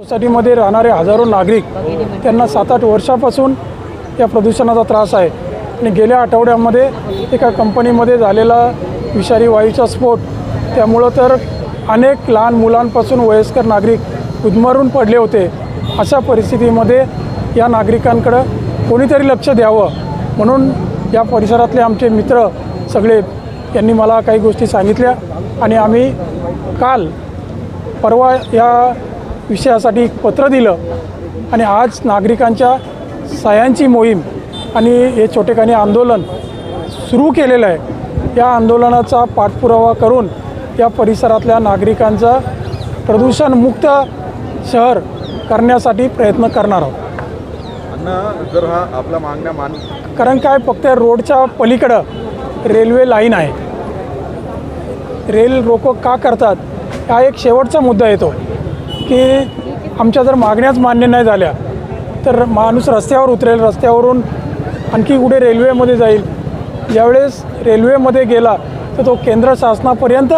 सोसायटीमध्ये राहणारे हजारो नागरिक त्यांना सात आठ वर्षापासून या प्रदूषणाचा त्रास आहे. आणि गेल्या आठवड्यामध्ये एका कंपनीमध्ये झालेला विषारी वायूचा स्फोट त्यामुळं तर अनेक लहान मुलांपासून वयस्कर नागरिक उदमरून पडले होते. अशा परिस्थितीमध्ये या नागरिकांकडं कोणीतरी लक्ष द्यावं. म्हणून या परिसरातले आमचे मित्र सगळे यांनी मला काही गोष्टी सांगितल्या आणि आम्ही काल परवा या विषयासाठी एक पत्र दिलं आणि आज नागरिकांच्या सह्यांची मोहीम आणि हे छोटेखानी आंदोलन सुरू केलेलं आहे. या आंदोलनाचा पाठपुरावा करून या परिसरातल्या नागरिकांचा प्रदूषणमुक्त शहर करण्यासाठी प्रयत्न करणार आहोत. जर हा आपला मागण्या मान कारण काय फक्त रोडच्या पलीकडं रेल्वे लाईन आहे. रेल रोको का करतात हा एक शेवटचा मुद्दा येतो. की आमच्या जर मागण्याच मान्य नाही झाल्या तर माणूस रस्त्यावर उतरेल रस्त्यावरून आणखी कुठे रेल्वेमध्ये जाईल. ज्यावेळेस रेल्वेमध्ये गेला तर तो केंद्र शासनापर्यंत